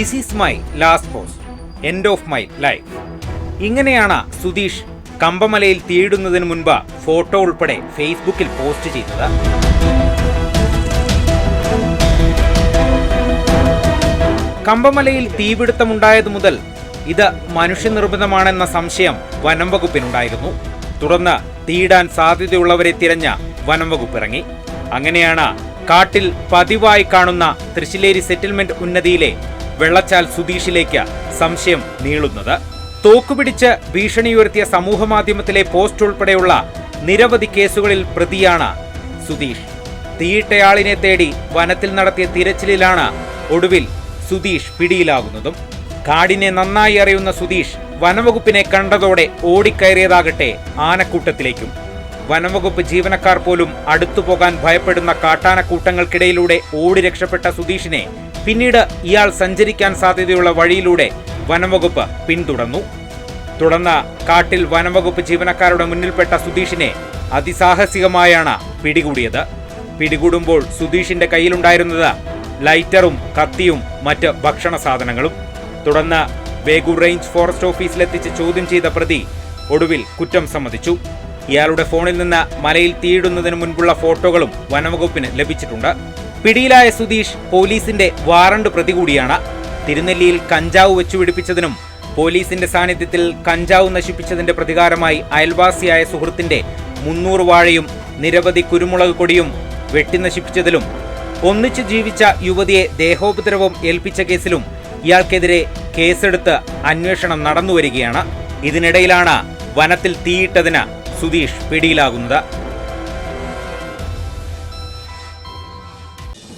My last pause end of my life ഇങ്ങനെയാണ് സുധീഷ് കമ്പമലയിൽ തീയിടുന്നതിന് മുൻപ് photo ഉൾപ്പെടെ ഫേസ്ബുക്കിൽ പോസ്റ്റ് ചെയ്തത്. കമ്പമലയിൽ തീപിടുത്തമുണ്ടായതു മുതൽ ഇത് മനുഷ്യനിർമ്മിതമാണെന്ന സംശയം വനം വകുപ്പിനുണ്ടായിരുന്നു. തുടർന്ന് തീടാൻ സാധ്യതയുള്ളവരെ തിരഞ്ഞ വനം വകുപ്പ് ഇറങ്ങി. അങ്ങനെയാണ് കാട്ടിൽ പതിവായി കാണുന്ന തൃശ്ശിലേരി സെറ്റിൽമെന്റ് ഉന്നതിയിലെ വെള്ളച്ചാൽ സുധീഷിലേക്ക് സംശയം നീളുന്നത്. തോക്കുപിടിച്ച് ഭീഷണിയുയർത്തിയ സമൂഹമാധ്യമത്തിലെ പോസ്റ്റ് ഉൾപ്പെടെയുള്ള നിരവധി കേസുകളിൽ പ്രതിയാണ് സുധീഷ്. തീയിട്ടയാളിനെ തേടി വനത്തിൽ നടത്തിയ തിരച്ചിലിലാണ് ഒടുവിൽ സുധീഷ് പിടിയിലാകുന്നതും. കാടിനെ നന്നായി അറിയുന്ന സുധീഷ് വനവകുപ്പിനെ കണ്ടതോടെ ഓടിക്കയറിയതാകട്ടെ ആനക്കൂട്ടത്തിലേക്കും. വനംവകുപ്പ് ജീവനക്കാർ പോലും അടുത്തുപോകാൻ ഭയപ്പെടുന്ന കാട്ടാനക്കൂട്ടങ്ങൾക്കിടയിലൂടെ ഓടി രക്ഷപ്പെട്ട സുധീഷിനെ പിന്നീട് ഇയാൾ സഞ്ചരിക്കാൻ സാധ്യതയുള്ള വഴിയിലൂടെ വനംവകുപ്പ് പിന്തുടർന്നു. തുടർന്ന് കാട്ടിൽ വനംവകുപ്പ് ജീവനക്കാരുടെ മുന്നിൽപ്പെട്ട സുധീഷിനെ അതിസാഹസികമായാണ് പിടികൂടിയത്. പിടികൂടുമ്പോൾ സുധീഷിന്റെ കയ്യിലുണ്ടായിരുന്നത് ലൈറ്ററും കത്തിയും മറ്റ് ഭക്ഷണ സാധനങ്ങളും. തുടർന്ന് വേഗൂർ റേഞ്ച് ഫോറസ്റ്റ് ഓഫീസിലെത്തിച്ച് ചോദ്യം ചെയ്ത പ്രതി ഒടുവിൽ കുറ്റം സമ്മതിച്ചു. ഇയാളുടെ ഫോണിൽ നിന്ന് മലയിൽ തീയിടുന്നതിന് മുൻപുള്ള ഫോട്ടോകളും വനംവകുപ്പിന് ലഭിച്ചിട്ടുണ്ട്. പിടിയിലായ സുധീഷ് പോലീസിന്റെ വാറണ്ട് പ്രതി കൂടിയാണ്. തിരുനെല്ലിയിൽ കഞ്ചാവ് വെച്ചുപിടിപ്പിച്ചതിനും പോലീസിന്റെ സാന്നിധ്യത്തിൽ കഞ്ചാവ് നശിപ്പിച്ചതിന്റെ പ്രതികാരമായി അയൽവാസിയായ സുഹൃത്തിന്റെ മുന്നൂറ് വാഴയും നിരവധി കുരുമുളക് കൊടിയും വെട്ടിനശിപ്പിച്ചതിലും ഒന്നിച്ചു ജീവിച്ച യുവതിയെ ദേഹോപദ്രവം ഏൽപ്പിച്ച കേസിലും ഇയാൾക്കെതിരെ കേസെടുത്ത് അന്വേഷണം നടന്നുവരികയാണ്. ഇതിനിടയിലാണ് വനത്തിൽ തീയിട്ടതിന് സുധീഷ് പിടിയിലാകുന്നത്.